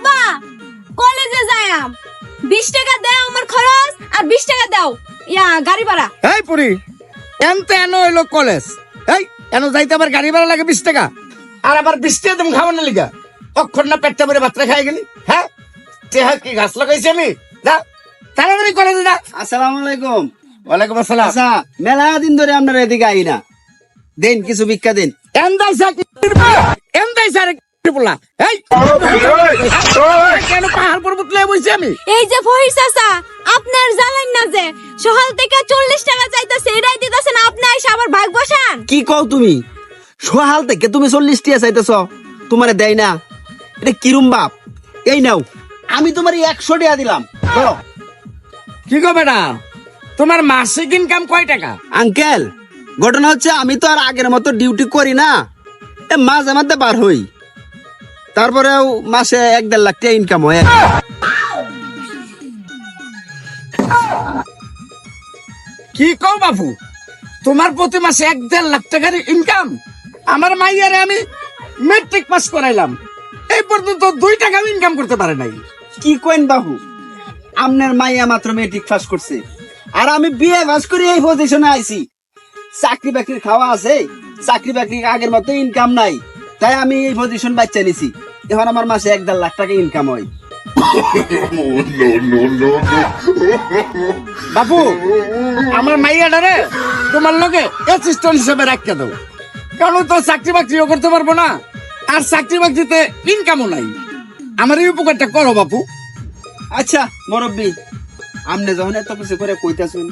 আব্বা কলেজে যাইয়াম বিশ টাকা দাও আমার খরচ আর বিশ টাকা দাও। ইয়া গাড়ি ভাড়া। এই পুরি এনতে এনো হইল কলেজ। এই এনো যাইতে আবার গাড়ি ভাড়া লাগে বিশ টাকা। আর আবার বিশ টাকা তুমি খাবার না লিগা? অক্ষর না পেটটা ভরে বাত্রা খাই গেলি। হ্যাঁ? চেহার কি গাছ লাগাইছি আমি? যা তাড়াতাড়ি কলেজে যা। আসসালামু আলাইকুম। ওয়ালাইকুম আসসালাম। আচ্ছা মেলা দিন ধরে আপনার এদিকে আই না। দেন কিছু ভিক্ষা দিন। এন্দাই সা কি? এন্দাই সা এই! কেন পাহাড় পর্বত লয়ে বইছি আমি? এই যে ফহির চাচা আপনার জানেন না যে। সকাল থেকে চল্লিশ টাকা চাইতেছে এটাই দিতেছেন আপনি এসে আবার ভাগ বসান। কি কও তুমি? সোহাল থেকে তুমি চল্লিশ টিয়া চাইতেছ তোমারে দেয় না। এটা কিরম বাপ? এই নাও আমি তোমার একশো টিয়া দিলাম। ধরো। কি গো বেটা? তোমার মাসিক ইনকাম কয় টাকা? আঙ্কেল ঘটনা হচ্ছে আমি তো আর আগের মতো ডিউটি করি না। এ মাঝে মাঝে বার হই। তারপরেও মাসে এক দেড় লাখ টাকা ইনকাম হয়। কি। কি কও বাবু তোমার প্রতি মাসে এক দেড় লাখ টাকার ইনকাম আমার মাইয়ারে আমি মেট্রিক পাস করাইলাম। এই পর্যন্ত দুই টাকা ইনকাম করতে পারে নাই। কি কইন বাবু আমনের মাইয়া মাত্র মেট্রিক পাস করছে। আর আমি বিয়ে পাস করে এই পজিশনে আইছি। চাকরি বাকরির খাওয়া আছে। চাকরি বাকরি আগের মতো ইনকাম নাই। তাই আমি এই পজিশন বাচ্চা নিছি। এখন আমার মাসে এক দেড় লাখ টাকা ইনকাম হয়। বাবু আমার মাইয়াটারে তোমার লগে অ্যাসিস্ট্যান্ট হিসেবে রাখতে দাও। কারণ তো চাকরি বাকরিও করতে পারব না আর চাকরি বাকরিতে ইনকামও নাই। আমার এই উপকারটা করো বাপু। আচ্ছা মুরব্বী আমনে যখন এত কিছু করে কইতাছুন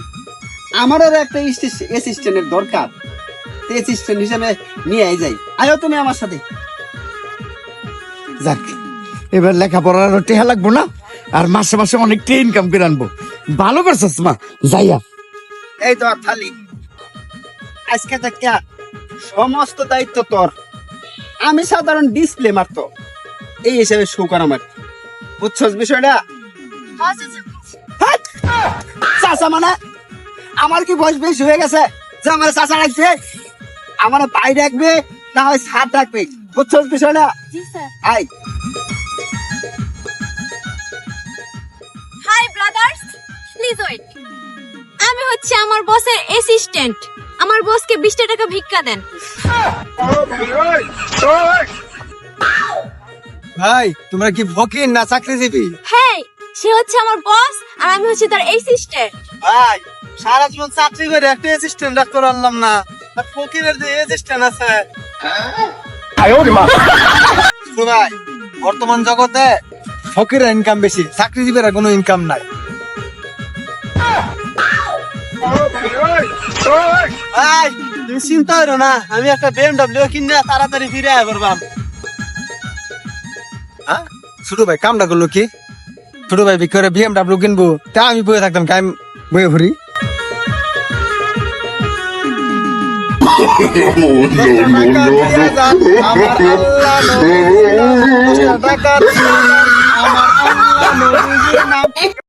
আমারও একটা অ্যাসিস্ট্যান্টের দরকার। অ্যাসিস্ট্যান্ট হিসেবে নিয়ে আই যাই। আয়ো তুমি আমার সাথে। যাক এবার লেখাপড়ার টেহা লাগবো না? আর মাসে মাসে অনেকটা ইনকাম করে আনব। ভালো করছিস মা। যাইয়া এই তো থালি। আজকে থেকে সমস্ত দায়িত্ব তোর। আমি সাধারণ ডিসপ্লে মারতো এই হিসেবে শো করা মার বুঝছস বিষয়টা! চাচা মানে? আমার কি বয়স বেশি হয়ে গেছে? যে আমার চাচা রাখছে। আমার ভাই ডাকবে না হয় সার ডাকবে বুঝছস বিষয়টা? আই হাই। ব্রাদার্স। Please wait. আমি হচ্ছে আমার বসের অ্যাসিস্ট্যান্ট। আমার বসকে বিশটা টাকা ভিক্ষা দেন। ভাই তোমরা কি ফকির না চাকরিজীবী? হ্যাঁ সে হচ্ছে আমার বস আর আমি হচ্ছে তার অ্যাসিস্ট্যান্ট। ভাই সারা জীবন চাকরি করে একটা অ্যাসিস্ট্যান্ট ডাক্তার আনলাম না। আর ফকিরের যে অ্যাসিস্ট্যান্ট আছে ভাই বর্তমান জগতে ফকিরের ইনকাম বেশি চাকরিজীবীরা কোনো ইনকাম নাই। ভাই তুমি চিন্তা করো না আমি একটা বিএমডব্লিউ কিনে তাড়াতাড়ি ফিরে আয় করবাম হ্যাঁ? ছোট ভাই কামটা করল কি? ছোট ভাই বিক্রি বিএমডব্লিউ কিনবো তা আমি বয়ে থাকতাম কাম বয়ে ঘুরি। আমার আল্লাহ নবীজির নাম